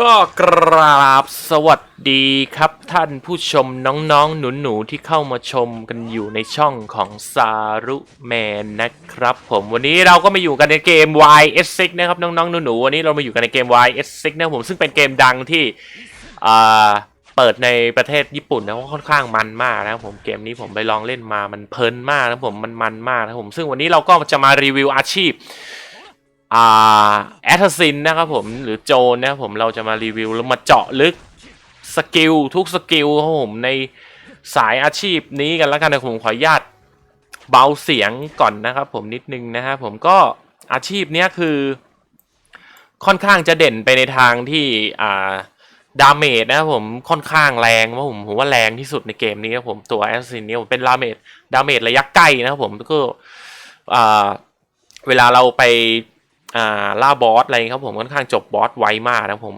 ก็กราบสวัสดีครับท่านผู้ชมน้องๆ หนูๆ ที่เข้ามาชมกันอยู่ในช่องของซารุแมนนะครับผมวันนี้เราก็มาอยู่กันในเกม YS6 นะครับน้องๆ หนูๆ วันนี้เรามาอยู่กันในเกม YS6 นะผมซึ่งเป็นเกมดังที่เปิดในประเทศญี่ปุ่นนะค่อนข้างมันมากนะครับผมเกมนี้ผมไปลองเล่นมามันเพลินมากนะผมมันมันมากนะผมซึ่งวันนี้เราก็จะมารีวิวอาชีพ อ่าแอสซินนะครับผมหรือโจนนะครับผมเราจะมารีวิวแล้วมาเจาะลึกสกิลทุกสกิลครับผมในสายอาชีพนี้กันแล้วกันนะผมขออนุญาตเบาเสียงก่อนนะครับผมนิดนึงนะครับผมก็อาชีพเนี้ยคือ ค่อนข้างจะเด่นไปในทางที่อ่าดาเมจนะครับผมค่อนข้างแรงว่าผมผมว่าแรงที่สุดในเกมนี้ครับผมตัวแอสซินเนี่ยผมเป็นดาเมจดาเมจระยะใกล้นะครับผมก็อ่าเวลาเราไป อ่าล่าบอสอะไรครับผมค่อนข้างจบบอสไวมากนะผม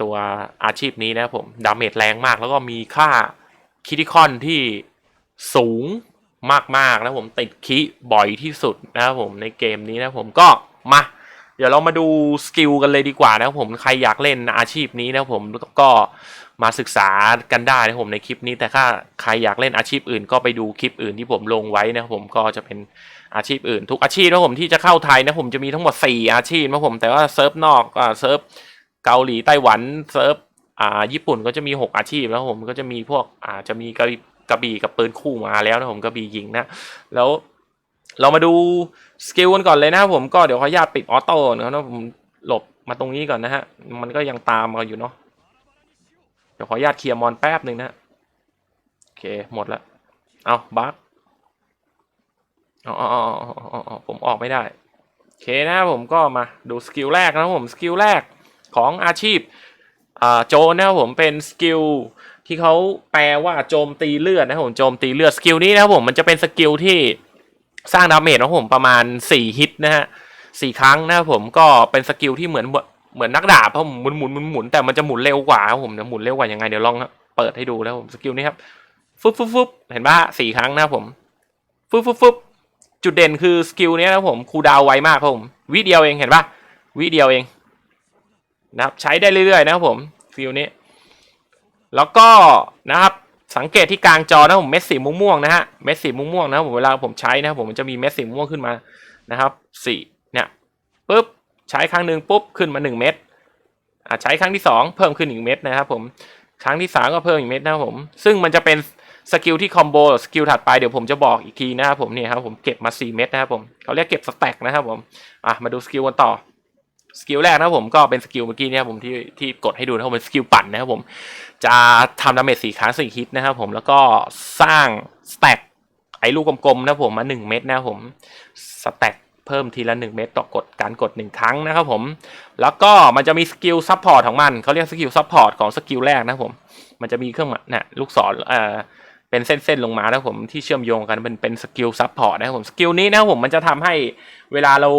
ตัวอาชีพนี้นะผมดาเมจแรงมาก แล้วก็มีค่าคิติคอนที่สูงมากๆนะผมติดคิบ่อยที่สุดนะครับผมในเกมนี้นะผมก็มาเดี๋ยวเรามาดูสกิลกันเลยดีกว่านะครับผมใครอยากเล่นอาชีพนี้นะครับผมก็มาศึกษากันได้นะผมในคลิปนี้แต่ถ้าใครอยากเล่นอาชีพอื่น ก็ไปดูคลิปอื่นที่ผมลงไว้นะผมก็จะเป็นอาชีพอื่น ทุกอาชีพนะผมที่จะเข้าไทยนะผมจะมีทั้งหมด 4 อาชีพนะผมแต่ว่าเซิร์ฟนอกอ่าเซิร์ฟเกาหลีไต้หวันเซิร์ฟอ่าญี่ปุ่นก็จะมี 6 อาชีพแล้วผมก็จะมีพวกอ่าจะมีกระบี่กระบี่กับปืนคู่มาแล้วนะผมกระบี่ยิงนะแล้วเรามาดูสกิลกันก่อนเลยนะครับผมก็เดี๋ยวขออนุญาตปิดออโต้นะครับผมหลบมาตรงนี้ก่อนนะฮะมันก็ยังตามมาอยู่เนาะ ดี๋ยวขออนุญาตเคลียร์มอนแป๊บหนึ่งนะโอเคหมดแล้วเอาบัคอ๋ออ๋อผมออกไม่ได้โอเคนะผมก็มาดูสกิลแรกนะผมสกิลแรกของอาชีพโจนะครับผมเป็นสกิลที่เขาแปลว่าโจมตีเลือดนะครับผมโจมตีเลือดสกิลนี้นะครับผมมันจะเป็นสกิลที่สร้างดาเมจของผมประมาณ 4 ฮิตนะฮะสี่ครั้งนะครับผมก็เป็นสกิลที่เหมือน เหมือนนักดาบเพราะผมหมุนหมุนหมุนหมุนแต่มันจะหมุนเร็วกว่าครับผมจะหมุนเร็วกว่ายังไงเดี๋ยวลองเปิดให้ดูนะครับผมสกิลนี้ครับฟึบฟึบฟึบเห็นปะสี่ครั้งนะครับผมฟึบฟึบฟึบจุดเด่นคือสกิลนี้นะครับผมคูดาวไวมากครับผมวิเดียวเองเห็นปะวิเดียวเองนะครับใช้ได้เรื่อยๆนะครับผมสกิลนี้ แล้วก็นะครับสังเกตที่กลางจอนะผมเม็ดสีม่วงๆนะฮะเม็ดสีม่วงๆนะครับผมเวลาผมใช้นะครับผมมันจะมีเม็ดสีม่วงขึ้นมานะครับสี่เนี่ยปุ๊บ ใช้ครั้งหนึ่งปุ๊บขึ้นมาหนึ่งเม็ดอะใช้ครั้งที่สองเพิ่มขึ้นอีกเม็ดนะครับผมครั้งที่สามก็เพิ่มอีกเม็ดนะครับผม ซึ่งมันจะเป็นสกิลที่คอมโบสกิลถัดไปเดี๋ยวผมจะบอกอีกทีนะครับผมนี่ครับผมเก็บมา 4 เม็ดนะครับผมเขาเรียกเก็บสแต็กนะครับผมอะมาดูสกิลกันต่อสกิลแรกนะครับผมก็เป็นสกิลเมื่อกี้เนี่ยผมที่ที่กดให้ดูนะครับผมเป็นสกิลปั่นนะครับผมจะทำดาเมจสี่ครั้งสี่ฮิตนะครับผมแล้วก็สร้างสแต็กไอ้ลูกกลมๆนะครับผมมา 1 เม็ดนะครับผมสแต็ก เพิ่มทีละ1เม็ดต่อกดการกด 1 ครั้งนะครับผม แล้วก็มันจะมีสกิลซัพพอร์ตของมันเขาเรียกสกิลซัพพอร์ตของสกิลแรกนะผม มันจะมีเครื่องมายน่ะลูกศรเอ่อเป็นเส้นๆลงมานะครับผมที่เชื่อมโยงกันเป็นเป็นสกิลซับพอร์ตนะครับผมสกิลนี้นะครับผมมันจะทำให้เวลาเรา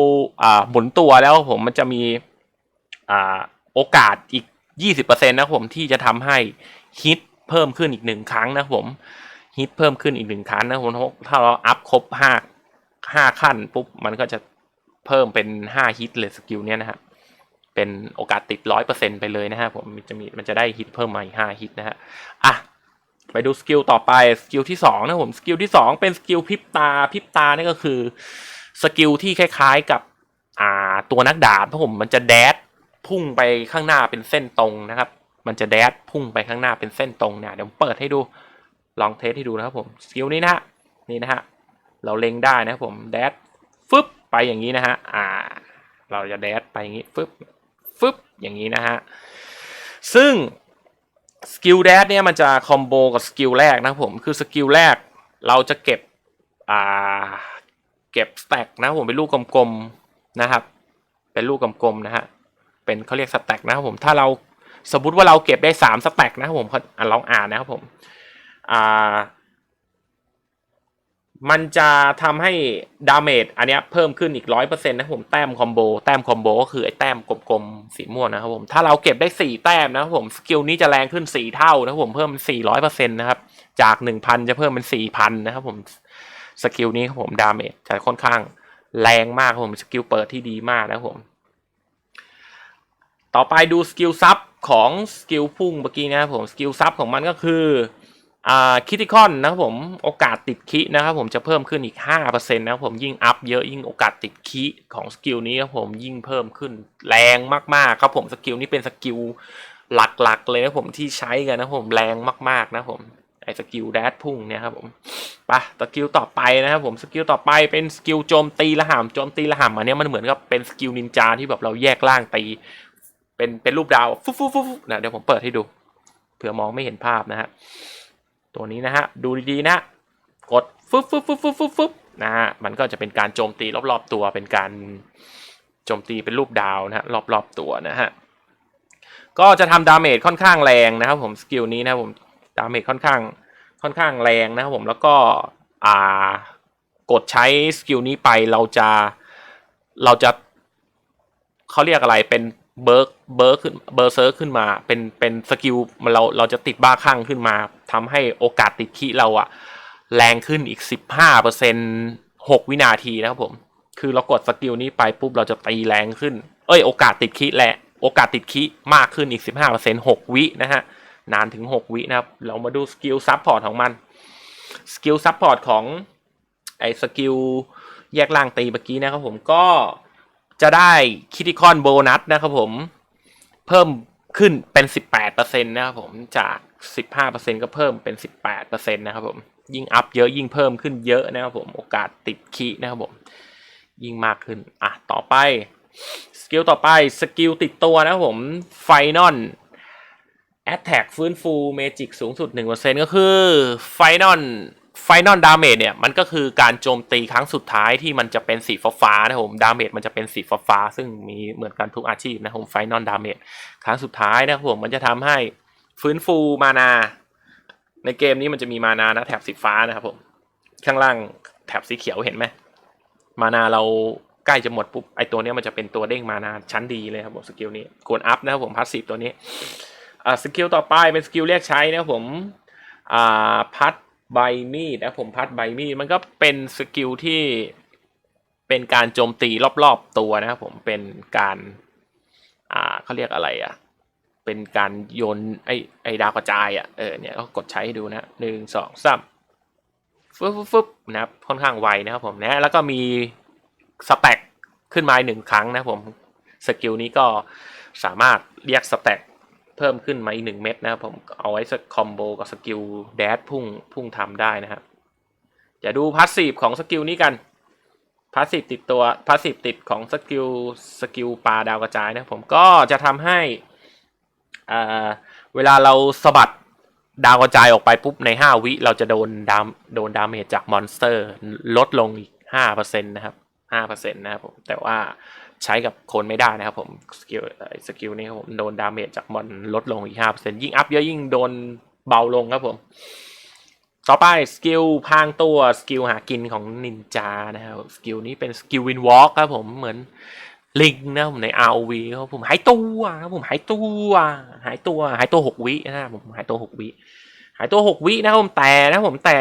อ่าหมุนตัวแล้วผมมันจะมีอ่าโอกาสอีก 20%นะครับผมที่จะทำให้ฮิตเพิ่มขึ้นอีกหนึ่งครั้งนะผมฮิตเพิ่มขึ้นอีกหนึ่งครั้งนะผมถ้าเราอัพครบห้า ห้าขั้นปุ๊บมันก็จะเพิ่มเป็นห้าฮิตเลยสกิลเนี้ยนะฮะเป็นโอกาสติดร้อยเปอร์เซ็นไปเลยนะฮะผมมันจะมีมันจะได้ฮิตเพิ่มมาอีกห้าฮิตนะฮะอะไปดูสกิลต่อไปสกิลที่สองนะผมสกิลที่สองเป็นสกิลพิบตาพิบตานี่ก็คือสกิลที่คล้ายๆกับอ่าตัวนักดาบเพราะผมมันจะแดดพุ่งไปข้างหน้าเป็นเส้นตรงนะครับ มันจะแดดพุ่งไปข้างหน้าเป็นเส้นตรงเนี่ยเดี๋ยวผมเปิดให้ดูลองเทสให้ดูนะครับผมสกิลนี้นะฮะนี่นะฮะ เราเล็งได้นะครับผมแดดฟึบไปอย่างนี้นะฮะอ่า เราจะแดดไปอย่างนี้ฟึบฟึบอย่างนี้นะฮะซึ่งสกิลแดดเนี่ยมันจะคอมโบกับสกิลแรกนะผมคือสกิลแรกเราจะเก็บอ่าเก็บสแต็กนะผมเป็นลูกกลมๆนะครับ เป็นลูกกลมๆนะฮะเป็นเขาเรียกสแต็กนะครับผมถ้าเราสมมติว่าเราเก็บได้สามสแต็กนะครับผมอะลองอ่านนะครับผมอ่า มันจะทำให้ดาเมจอันนี้เพิ่มขึ้นอีกร้อยเปอร์เซ็นต์นะผมแต้มคอมโบแต้มคอมโบก็คือไอ้แต้มกลมๆสีม่วงนะครับผมถ้าเราเก็บได้สี่แต้มนะครับผมสกิลนี้จะแรงขึ้นสี่เท่านะครับผมเพิ่มสี่ร้อยเปอร์เซ็นต์นะครับจากหนึ่งพันจะเพิ่มเป็นสี่พันนะครับผมสกิลนี้ครับผมดาเมจจะค่อนข้างแรงมากครับผมสกิลเปิดที่ดีมากนะครับผมต่อไปดูสกิลซับของสกิลพุ่งเมื่อกี้นะครับผมสกิลซับของมันก็คือ อ่าคิติคอนนะครับผมโอกาสติดคินะครับผมจะเพิ่มขึ้นอีก 5%นะครับผมยิ่งอัพเยอะยิ่งโอกาสติดคิของสกิลนี้ครับผมยิ่งเพิ่มขึ้นแรงมากๆครับผมสกิลนี้เป็นสกิลหลักๆเลยนะผมที่ใช้กันนะผมแรงมากๆนะผมไอ้สกิลแดดพุ่งเนี่ยครับผมไปะสกิลต่อไปนะครับผมสกิลต่อไปเป็นสกิลโจมตีละห่ำโจมตีละห่ำอันนี้มันเหมือนกับเป็นสกิลนินจาที่แบบเราแยกล่างตี เป็นเป็นรูปดาวฟุ๊ฟุ๊บฟุ๊บฟุ๊บนะเดี๋ยวผมเปิดให้ดูเผื่อมองไม่เห็นภาพนะฮะ ตัวนี้นะฮะดูดีๆนะกดฟึบฟึบฟึบฟึบฟึบฟึบนะฮะมันก็จะเป็นการโจมตีรอบๆตัวเป็นการโจมตีเป็นรูปดาวนะฮะรอบๆตัวนะฮะก็จะทำดาเมจค่อนข้างแรงนะครับผมสกิลนี้นะผมดาเมจค่อนข้างค่อนข้างแรงนะครับผมแล้วก็อ่ากดใช้สกิลนี้ไปเราจะเราจะเขาเรียกอะไรเป็นเบิร์กเบิร์กขึ้นเบอร์เซิร์ขึ้นมาเป็นเป็นสกิลเราเราจะติดบ้าคลั่งขึ้นมา ทำให้โอกาสติดคีเราอะแรงขึ้นอีกสิบห้าเปอร์เซ็นหกวินาทีนะครับผม คือเรากดสกิลนี้ไปปุ๊บเราจะตีแรงขึ้น เอ้ยโอกาสติดคีแหละโอกาสติดคีมากขึ้นอีกสิบห้าเปอร์เซ็นหกวินะฮะ นานถึงหกวินะครับ เรามาดูสกิลซับพอร์ตของมัน สกิลซับพอร์ตของไอ้สกิลแยกล่างตีเมื่อกี้นะครับผมก็จะได้คิติคอนโบนัสนะครับผม เพิ่มขึ้นเป็น 18%นะครับผมจาก 15%ก็เพิ่มเป็น 18%นะครับผมยิ่งอัพเยอะยิ่งเพิ่มขึ้นเยอะนะครับผมโอกาสติดคีนะครับผมยิ่งมากขึ้นอะต่อไปสกิลต่อไปสกิลติดตัวนะครับผมไฟนอลแอตแทกฟื้นฟูเมจิกสูงสุด 1%ก็คือไฟนอลไฟนอลดาเมจเนี่ยมันก็คือการโจมตีครั้งสุดท้ายที่มันจะเป็นสีฟ้าๆนะครับผมดาเมจมันจะเป็นสีฟ้าๆซึ่งมีเหมือนกันทุกอาชีพนะผมไฟนอลดาเมจครั้งสุดท้ายนะผมมันจะทำให้ ฟื้นฟูมานา ในเกมนี้มันจะมีมานานะแถบสีฟ้านะครับผมข้างล่างแถบสีเขียวเห็นไหมมานาเราใกล้จะหมดปุ๊บไอตัวเนี้ยมันจะเป็นตัวเด้งมานาชั้นดีเลยครับผมสกิลนี้กดอัพนะครับผมพาสซีฟตัวนี้อ่าสกิลต่อไปเป็นสกิลเรียกใช้นะครับผมอ่าพัดใบมีดนะผมพัดใบมีดมันก็เป็นสกิลที่เป็นการโจมตีรอบๆตัวนะครับผมเป็นการอ่าเขาเรียกอะไรอะ เป็นการโยนไอไอดาวกระจายอะเออเนี่ยก็กดใช้ดูนะหนึ่งสองสามฟึบฟึบนะครับค่อนข้างไวนะครับผมนะแล้วก็มีสแต็กขึ้นมาหนึ่งครั้งนะผมสกิลนี้ก็สามารถเรียกสแต็กเพิ่มขึ้นมาอีกหนึ่งเม็ดนะครับผมเอาไว้สคอมโบกับสกิลแดดพุ่งพุ่งทำได้นะครับจะดูพาสซีฟของสกิลนี้กันพาสซีฟติดตัวพาสซีฟติดของสกิลสกิลปลาดาวกระจายนะครับผมก็จะทำให้ อ่าเวลาเราสะบัดดาวกระจายออกไปปุ๊บใน 5 วิ เราจะโดนดามโดนดาเมจจากมอนสเตอร์ ลดลงอีก5%นะครับ5%นะครับผมแต่ว่าใช้กับคนไม่ได้นะครับผมสกิลสกิลนี้ครับผมโดนดาเมจจากมอนลดลงอีกห้าเปอร์เซ็นยิ่งอัพเยอะยิ่งโดนเบาลงครับผม ต่อไปสกิลพางตัวสกิลหากินของนินจานะครับสกิลนี้เป็นสกิลวินวอล์กครับผมเหมือน ลิงนะผมใน ROV ครับผมหายตัวครับผมหายตัวหายตัวหายตัวหกวินะผมหายตัวหกวิหายตัวหกวินะครับผมแต่นะผมแต่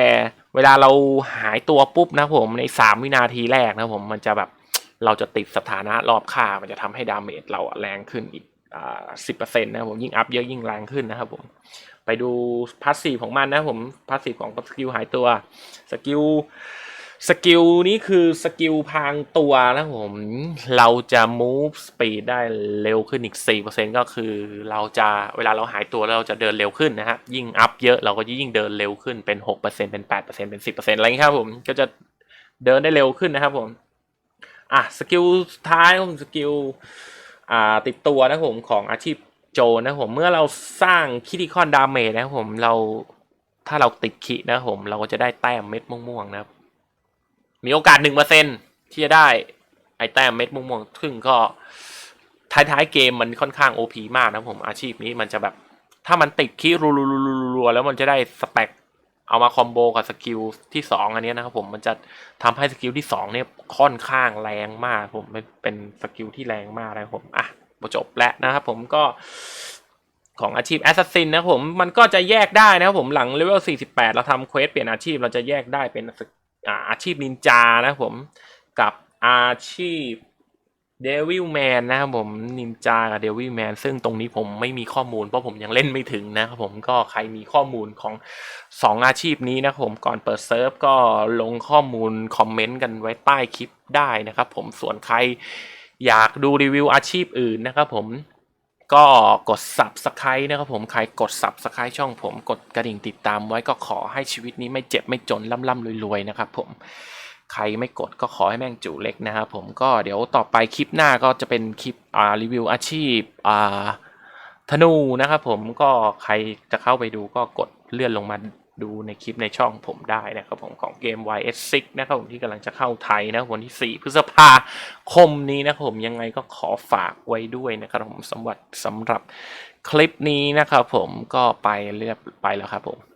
เวลาเราหายตัวปุ๊บนะผมในสามวินาทีแรกนะผมมันจะแบบเราจะติดสถานะรอบค่ามันจะทำให้ดาเมจเราแรงขึ้นอีกสิบเปอร์เซ็นต์นะผมยิ่งอัพเยอะยิ่งแรงขึ้นนะครับผมไปดูพาสซีฟของมันนะผมพาสซีฟของสกิลหายตัวสกิล สกิลนี้คือสกิลพรางตัวนะผม เราจะ move speed ได้เร็วขึ้นอีก 4%ก็คือเราจะเวลาเราหายตัวเราจะเดินเร็วขึ้นนะฮะ ยิ่งอัพเยอะเราก็ยิ่งเดินเร็วขึ้นเป็น 6%เป็น 8%เป็น 10%อะไรเงี้ยครับผม ก็จะเดินได้เร็วขึ้นนะครับผม อะสกิลสุดท้ายของสกิลอ่าติดตัวนะผมของอาชีพโจนะผม เมื่อเราสร้างคิติคอนดาเมจนะผมเราถ้าเราติดคินะผมเราก็จะได้แต้มเม็ดม่วงๆนะครับ มีโอกาสหนึ่งเปอร์เซ็นที่จะได้ ไอแต้มเม็ดม่วงๆซึ่งก็ท้ายๆเกมมันค่อนข้างโอพีมากนะผมอาชีพนี้มันจะแบบ ถ้ามันติดคิรัวๆๆแล้วมันจะได้สแต็กเอามาคอมโบกับสกิลที่สองอันนี้นะครับผมมันจะทำให้สกิลที่สองเนี่ยค่อนข้างแรงมากผมเป็นสกิลที่แรงมากนะครับผมอะจบแล้วนะครับผมก็ของอาชีพแอสซัสซินนะผมมันก็จะแยกได้นะครับผมหลังเลเวล48 เราทำเควสเปลี่ยนอาชีพเราจะแยกได้เป็น อาชีพนินจานะครับผมกับอาชีพเดวิลแมนนะครับผมนินจากับเดวิลแมนซึ่งตรงนี้ผมไม่มีข้อมูลเพราะผมยังเล่นไม่ถึงนะครับผมก็ใครมีข้อมูลของสองอาชีพนี้นะครับผมก่อนเปิดเซิร์ฟก็ลงข้อมูลคอมเมนต์กันไว้ใต้คลิปได้นะครับผมส่วนใครอยากดูรีวิวอาชีพอื่นนะครับผม ก็กด subscribe นะครับผมใครกด subscribe ช่องผม กดกระดิ่งติดตามไว้ก็ขอให้ชีวิตนี้ไม่เจ็บไม่จนล่ำๆรวยๆนะครับผมใครไม่กดก็ขอให้แม่งจูเล็กนะครับผมก็เดี๋ยวต่อไปคลิปหน้าก็จะเป็นคลิปอ่ารีวิวอาชีพอ่าธนูนะครับผมก็ใครจะเข้าไปดูก็กดเลื่อนลงมา ดูในคลิปในช่องผมได้นะครับผมของเกม YS6 นะครับผมที่กำลังจะเข้าไทยนะวันที่ 4 พฤษภาคมนี้นะครับผมยังไงก็ขอฝากไว้ด้วยนะครับผมสำหรับสำหรับคลิปนี้นะครับผมก็ไปเรียบไปแล้วครับผม